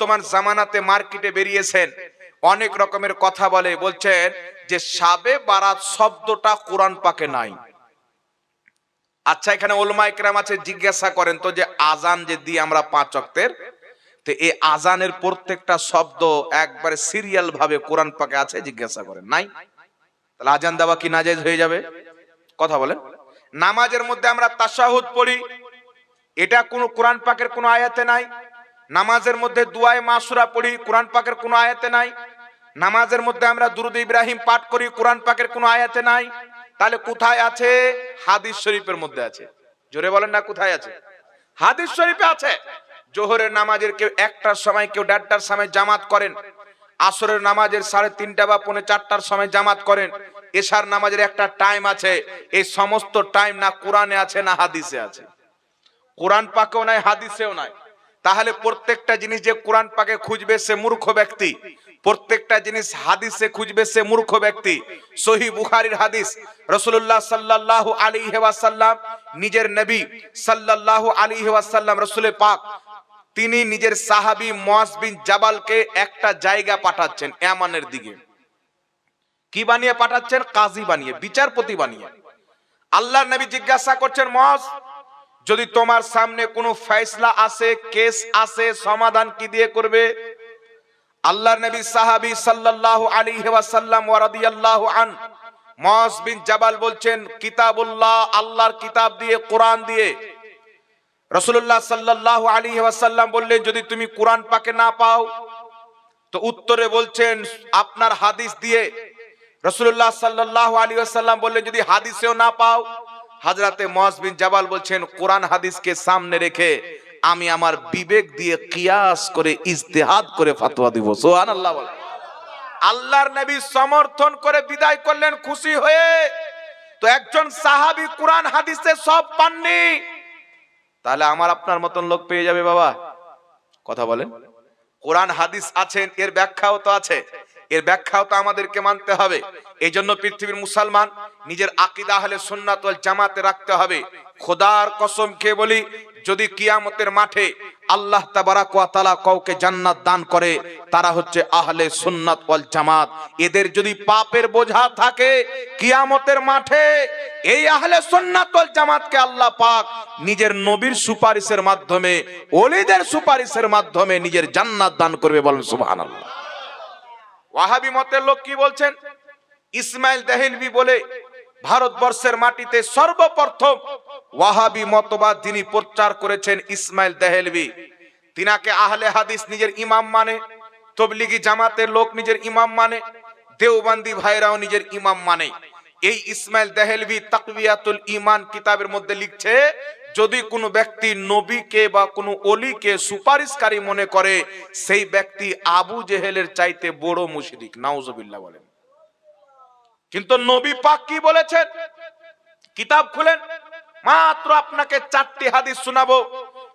বর্তমান জামানাতে মার্কেটে বেরিয়েছেন। অনেক রকমের কথা বলে, বলছেন যে সাবে বারাত শব্দটা কোরআন পাকে নাই। আচ্ছা এখানে ওলমা ইকরাম আছে, জিজ্ঞাসা করেন তো যে আজান যে দিই আমরা পাঁচ অক্তের তো এই আজানের প্রত্যেকটা শব্দ একবারে সিরিয়াল ভাবে কোরআন পাকে আছে, জিজ্ঞাসা করেন। নাই? তাহলে আজান দেওয়া কি নাজাইজ হয়ে যাবে? কথা বলেন। নামাজের মধ্যে আমরা তাশাহুদ পড়ি। এটা কোনো কোরআন পাকের কোনো আয়াতে নাই? নামাজের মধ্যে দুয়ায় মাসুরা পড়ি, কোরআন পাকের কোনো আয়াতে নাই। নামাজের মধ্যে আমরা দুরুদ ইব্রাহিম পাঠ করি, কোরআন পাকের কোনো আয়াতে নাই। তাহলে কোথায় আছে? হাদিস শরীফের মধ্যে আছে। জোরে বলেন না, কোথায় আছে? হাদিস শরীফে আছে। জোহরের নামাজের কেউ একটার সময় কেউ দেড়টার সময় জামাত করেন। আসরের নামাজের সাড়ে তিনটা বা পৌনে চারটার সময় জামাত করেন। এশার নামাজের একটা টাইম আছে। এই সমস্ত টাইম না কোরআনে আছে, না হাদিসে আছে। কোরআন পাকেও নাই, হাদিসেও নাই। তাহলে প্রত্যেকটা জিনিস যে কোরআন পাকে খুঁজবে সে মূর্খ ব্যক্তি। প্রত্যেকটা জিনিস হাদিসে খুঁজবে সে মূর্খ ব্যক্তি। সহি বুখারীর হাদিস রসুল্লাহ সাল্লাহ আলী ওয়াসাল্লাম, নিজের নবী সাল্লাল্লাহু আলাইহি ওয়াসাল্লাম, রসুলের পাক, তিনি নিজের সাহাবী মুয়াজ বিন জাবালকে একটা জায়গা পাঠাচ্ছেন এমানের দিকে। কি বানিয়ে পাঠাচ্ছেন? কাজী বানিয়ে, বিচারপতি বানিয়ে। আল্লাহর নবী জিজ্ঞাসা করছেন, মুয়াজ যদি তোমার সামনে কোনো ফয়সলা আসে, কেস আসে, সমাধান কি দিয়ে করবে? আল্লাহর নবী সাহাবী সাল্লাল্লাহু আলাইহি ওয়াসাল্লাম ওয়া রাদিয়াল্লাহু আন মুয়াজ বিন জাবাল বলছেন, কিতাবুল্লাহ, আল্লাহর কিতাব দিয়ে, কোরআন দিয়ে। রাসূলুল্লাহ সাল্লাল্লাহু আলাইহি ওয়াসাল্লাম বললেন, যদি তুমি কোরআন পাকে না পাও? তো উত্তরে বলছেন, আপনার হাদিস দিয়ে। রাসূলুল্লাহ সাল্লাল্লাহু আলাইহি ওয়াসাল্লাম বললেন, যদি হাদিসেও না পাও হাজরাতে মুয়াজ বিন জাবাল বলছেন, কোরআন হাদিসকে সামনে রেখে আমি আমার বিবেক দিয়ে কিয়াস করে ইজতিহাদ করে ফতোয়া দিব। সুবহানাল্লাহ বলেন। আল্লাহর নবী সমর্থন করে বিদায় করলেন, খুশি হয়ে। তো একজন সাহাবী কোরআন হাদিসে সব পাননি। তাহলে আমার আপনার মতন লোক পেয়ে যাবে বাবা। কথা বলেন। কোরআন হাদিস আছেন এর ব্যাখ্যাও তো আছে। এর ব্যাখ্যাও তো আমাদেরকে মানতে হবে। এই জন্য পৃথিবীর মুসলমান নিজের আকিদা হলে সুন্নাত জামাতে রাখতে হবে। খোদার কসম খেয়ে বলি, যদি কিয়ামতের মাঠে আল্লাহ তাবারাক ওয়া তাআলা কাউকে জান্নাত দান করে, তারা হচ্ছে আহলে সুন্নাত ওয়াল জামাত। এদের যদি পাপের বোঝা থাকে কিয়ামতের মাঠে, এই আহলে সুন্নাত ওয়াল জামাতকে আল্লাহ পাক নিজের নবীর সুপারিশের মাধ্যমে, ওলিদের সুপারিশের মাধ্যমে নিজের জান্নাত দান করবে বলেন সুবহানাল্লাহ। ওয়াহাবি মতের লোক কি বলছেন? ইসমাইল দেহেলভি বলে, ভারতবর্ষের মাটিতে সর্বপ্রথম ওয়াহাবি মতবাদ যিনি প্রচার করেছেন ইসমাইল দেহেলভি তিনাকে আহলে হাদিস নিজের ইমাম মানে তবলিগি জামাতের লোক নিজের ইমাম মানে দেওবান্দি ভাইরাও নিজের ইমাম মানে। এই ইসমাইল দেহেলভি তাকবিয়াতুল ইমান কিতাবের মধ্যে লিখছে, যদি কোনো ব্যক্তি নবীকে বা কোনো অলিকে সুপারিশকারী মনে করে, সেই ব্যক্তি আবু জেহেলের চাইতে বড় মুশরিক। নাউজুবিল্লাহ বলেন। কিন্তু নবী পাক কি বলেছেন? কিতাব খুলেন? মাত্র আপনাকে চারটি হাদিস শোনাবো।